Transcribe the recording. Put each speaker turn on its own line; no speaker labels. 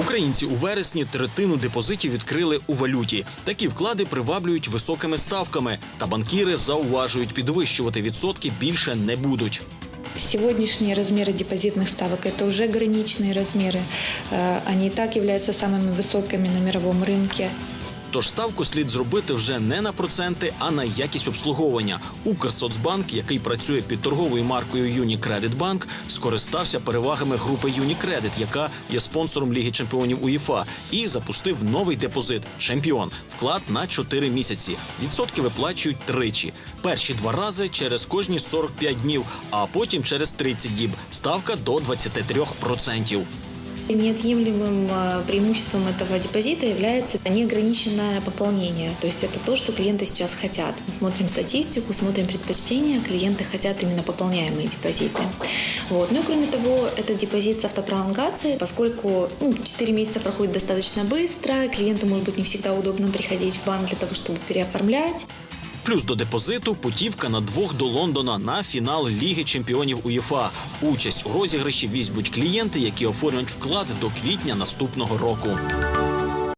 Українці у вересні третину депозитів відкрили у валюті. Такі вклади приваблюють високими ставками, та банкіри зауважують, підвищувати відсотки більше не будуть.
Сегодняшние размеры депозитных ставок – это уже граничные размеры. Э, Они и так являются самыми высокими на мировом рынке.
Тож ставку слід зробити вже не на проценти, а на якість обслуговування. Укрсоцбанк, який працює під торговою маркою Юнікредит Банк, скористався перевагами групи Юнікредит, яка є спонсором Ліги чемпіонів УЄФА, і запустив новий депозит Чемпіон. Вклад на 4 місяці. Відсотки виплачують тричі. Перші два рази через кожні 45 днів, а потім через 30 діб. Ставка до 23%.
Неотъемлемым э, преимуществом этого депозита является неограниченное пополнение. То есть это то, что клиенты сейчас хотят. Мы смотрим статистику, смотрим предпочтения. Клиенты хотят именно пополняемые депозиты. Вот. Ну и кроме того, это депозит с автопролонгацией, поскольку ну, 4 месяца проходит достаточно быстро, клиенту может быть не всегда удобно приходить в банк для того, чтобы переоформлять.
Плюс до депозиту путівка на двох до Лондона на фінал Ліги чемпіонів УЄФА. Участь у розіграші візьмуть клієнти, які оформлять вклад до квітня наступного року.